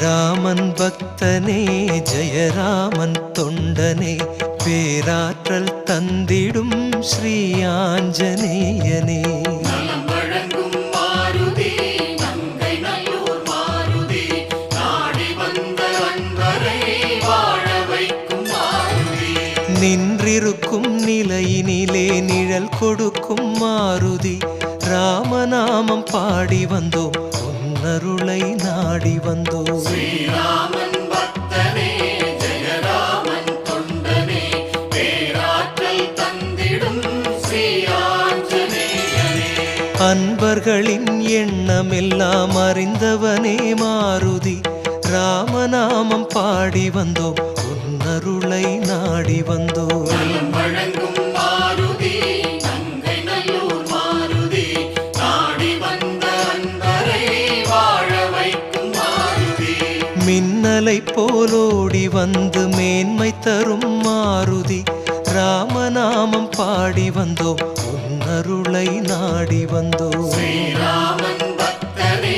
ஸ்ரீராமன் பக்தனே ஜெயராமன் தொண்டனே பேராற்றல் தந்திடும் ஸ்ரீ ஆஞ்சநேயனே. நின்றிருக்கும் நிலையினிலே நிழல் கொடுக்கும் மாருதி. ராமநாமம் பாடி வந்தோம் உன்னருளை நாடி வந்தோம். ஸ்ரீராமன் பக்தனே ஜெயராமன் தொண்டனே பேராற்றல் தந்திடும் அன்பர்களின் எண்ணமெல்லாம் அறிந்தவனே மாருதி ராமநாமம் பாடி வந்தோம். உன்னருளை நாடி வந்தோம். வழங்கும் போலோடி வந்து மேன்மை தரும் மாருதி. ராமநாமம் பாடி வந்தோம் உன்னருளை நாடி வந்தோம் ஸ்ரீராமன் பக்தனே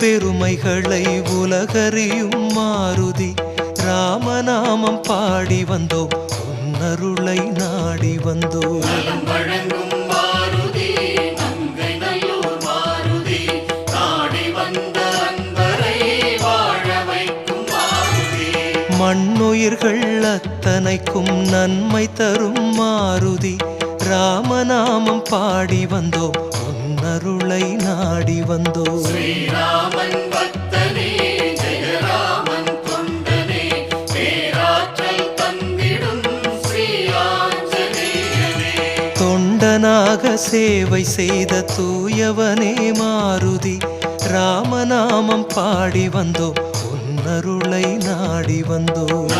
பெருமைகளை உலகறியும் மாருதி. ராமநாமம் பாடி வந்தோம் உன்னருளை நாடி வந்தோம் மண்ணுயிர்கள் அத்தனைக்கும் நன்மை தரும் மாருதி. ராமநாமம் பாடி வந்தோம் உன்னருளை நாடி வந்தோம். தொண்டனாக சேவை செய்த தூயவனே மாருதி ராமநாமம் பாடி வந்தோ உன்னருளை நாடி வந்தோம்.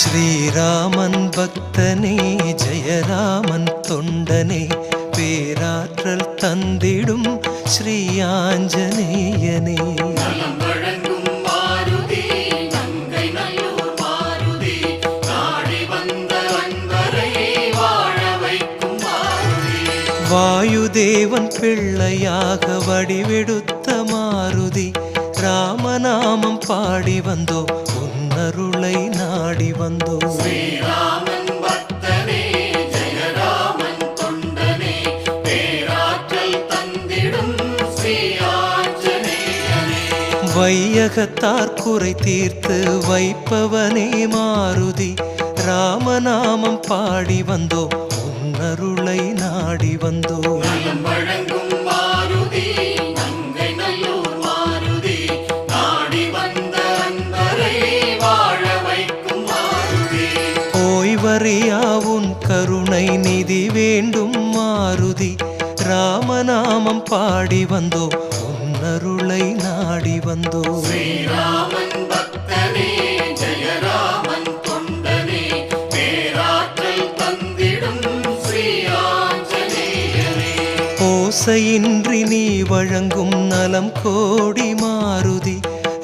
ஸ்ரீராமன் பக்தனே ஜெயராமன் தொண்டனே பேராற்றல் தந்திடும் ஸ்ரீ ஆஞ்சநேயனே வாயுதேவன் பிள்ளையாக வடிவெடுத்த மாருதி ராமநாமம் பாடி வந்தோம். உன்னருளை நாடி வந்தோம். ஸ்ரீராமன் பக்தனே ஜெயராமன் தொண்டனே பேராற்றல் தந்திடும் வையகத்தார் குறை தீர்த்து வைப்பவனே மாருதி ராமநாமம் பாடி வந்தோம். உன்னருளை நாடி வந்தோம். வழங்கும் மாருதி உன் கருணை நிதி வேண்டும் மாருதி. ராமநாமம் பாடி வந்தோம் உன்னருளை நாடி வந்தோம் ஸ்ரீராமன் பக்தனே ஜெயராமன் தொண்டனே பேராற்றல் தந்திடும் ஓசையின்றி நீ வழங்கும் நலம் கோடி மாருதி.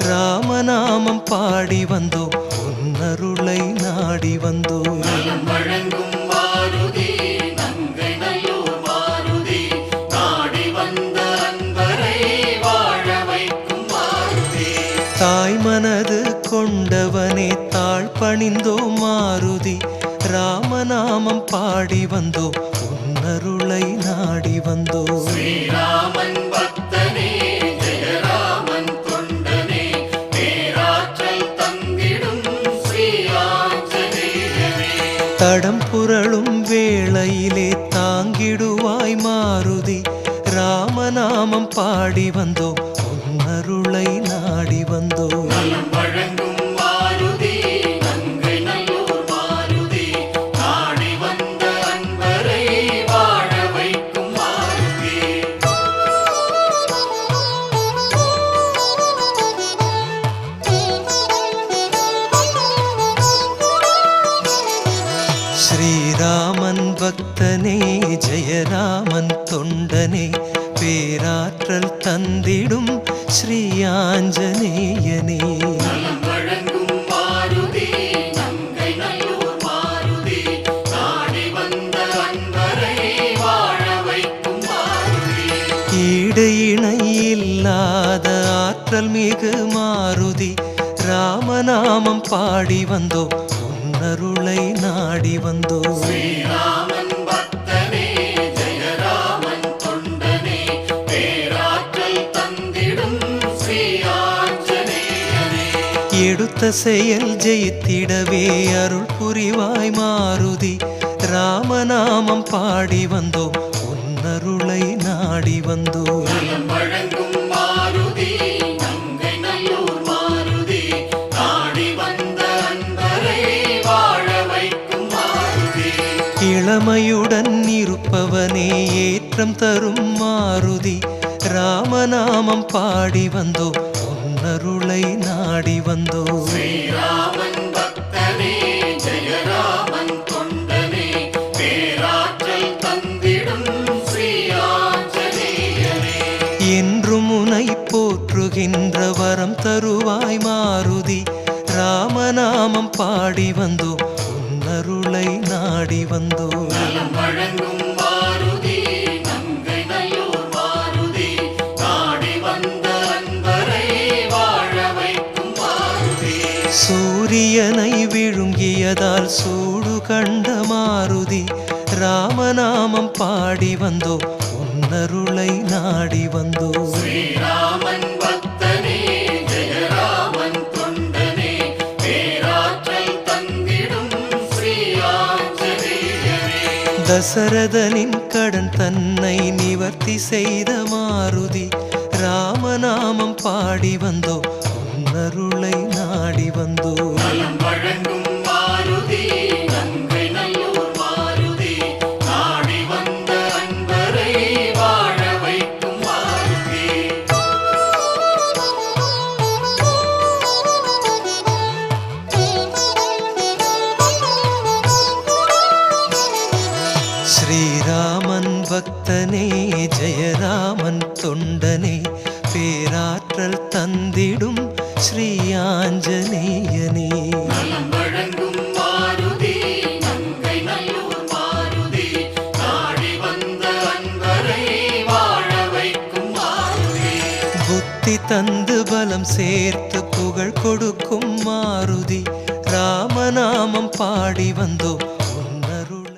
ராமநாமம் பாடி வந்தோம் உன்னருளை நாடி வந்தோம் பாடி வந்தோம் உன்னருளை நாடி வந்தோம் ஸ்ரீராமன் பக்தனே தடம் புரளும் வேளையிலே தாங்கிடுவாய் மாருதி. ராமநாமம் பாடி வந்தோம் உன்னருளை நாடி நலம் வழங்கும் அன்பரை வாழ வைக்கும் மாருதி. ஈடு இணை இல்லாத ஆற்றல் மிகு மாருதி ராமநாமம் பாடி வந்தோ உன்னருளை நாடி வந்தோ ஸ்ரீராமன் எடுத்த செயல் ஜெயித்திடவே அருள் புரிவாய் மாருதி. ராமநாமம் பாடி வந்தோ உன்னருளை நாடி வந்தோ. நலம் வழங்கும் மாருதி நங்கை நல்லூர் மாருதி. நாடி வந்த அன்பரை வாழ வைக்கும் மாருதி. இளமையுடன் இருப்பவனே ஏற்றம் தரும் மாருதி. ராமநாமம் பாடி வந்தோ உன்னருளை நாடி வந்தோ. ஸ்ரீராமன் பக்தனே ஜெயராமன் தொண்டனே பேராற்றல் தந்திடும் ஸ்ரீ ஆஞ்சநேயனே என்றும் உனை போற்றுகின்ற வரம் தருவாய் மாருதி. ராமநாமம் பாடி வந்தோ உன்னருளை நாடி வந்தோ. வழங்கும் சூரியனை விழுங்கியதால் சூடு கண்ட மாருதி ராமநாமம் பாடி வந்தோ உன்னருளை நாடி வந்தோ. ஸ்ரீராமன் பக்தனே ஜெயராமன் தொண்டனே பேராற்றல் தந்திடும் தசரதனின் கடன் தன்னை நிவர்த்தி செய்த மாருதி ராமநாமம் பாடி வந்தோ உன்னருளை நாடி வந்தோ. நலம் வழங்கும் மாருதி நங்கை நல்லூர் மாருதி நாடி வந்த அன்பரை வாழ வைக்கும் மாருதி. ஸ்ரீராமன் பக்தனே ஜெயராமன் தொண்டனே பேராற்றல் தந்திடும் ஸ்ரீ ஆஞ்சநேயனே புத்தி தந்து பலம் சேர்த்து புகழ் கொடுக்கும் மாருதி ராமநாமம் பாடி வந்தோ